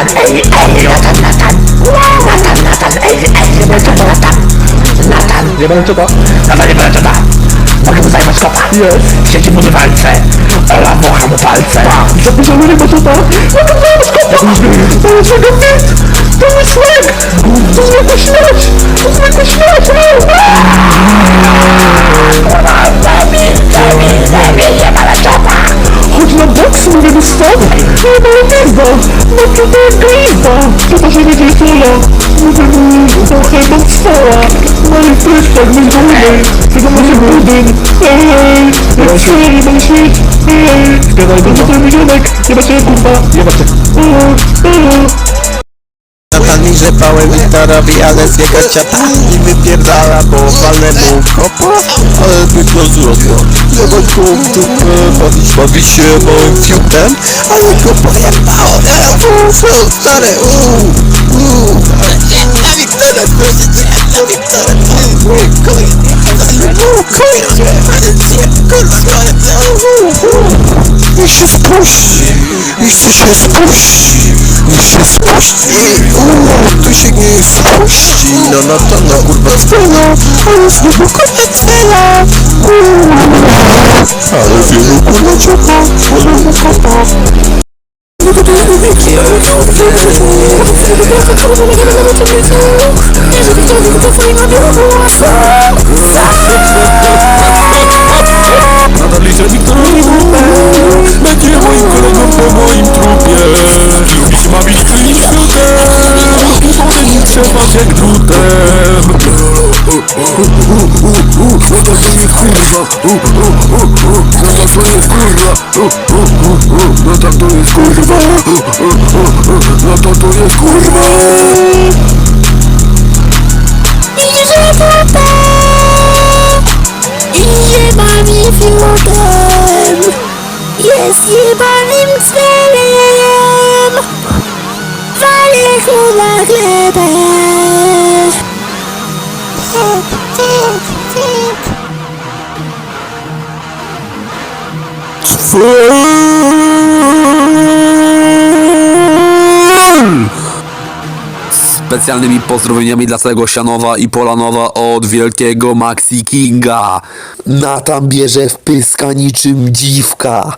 نطن اي اي نطن نطن نطن نطن اي اي نطن نطن نطن جبل تبا نطن جبل تبا Możemy zajmować kopa. Jest. Siedzimy w walce. Ela włocha mu palce. Zabierzemy ryba tuba. No to zajmować kopa. To jest jego fit. To jest swag. To jest jego śmierć. To jest jego śmierć. Na boks, mówię do stop. Nie ma pizda. No to to jest glizda. To to się będzie sola. Mówię mu, trochę mam stoła. No i pryszczak, mój dumny. Tego macie budyń. Ej, jak szeli, mam świeć. Ej, zgadaj, to to mój ziomek. Nie macie kurwa. Nie macie. Natali, że pałem to robi, ale z jego ciata I wypierdala, bo walę mu kopa Ale Zobacz go w dupę Bawić, bawi się moim fiutem Ale go pojebało Eee, fu, stary, uuu Uuu Na proszę cię Na kuj Niech się spuści Niech się spuści Niech się spuści Uuu, tu się nie spuści. No no to no kurwa. Cwela Ale znowu kurwa cwela Uuu Ale wielu kurwa ciota Ale mu kopa Nadal liczę Wiktorowi Będzie moim kolegą po moim trupie Lubisz bawić tym środem I potem nim trzepać jak drutem to to jest kurwa No to jest kurwa No tak to jest kurwa. No to to jest kurwa. Idzie tata Idzie mami fiutem Jest jebanym cwelem Wale chuda chlebem Specjalnymi pozdrowieniami dla całego Sianowa i Polanowa od wielkiego Maxi Kinga. Natan bierze wpyska niczym dziwka.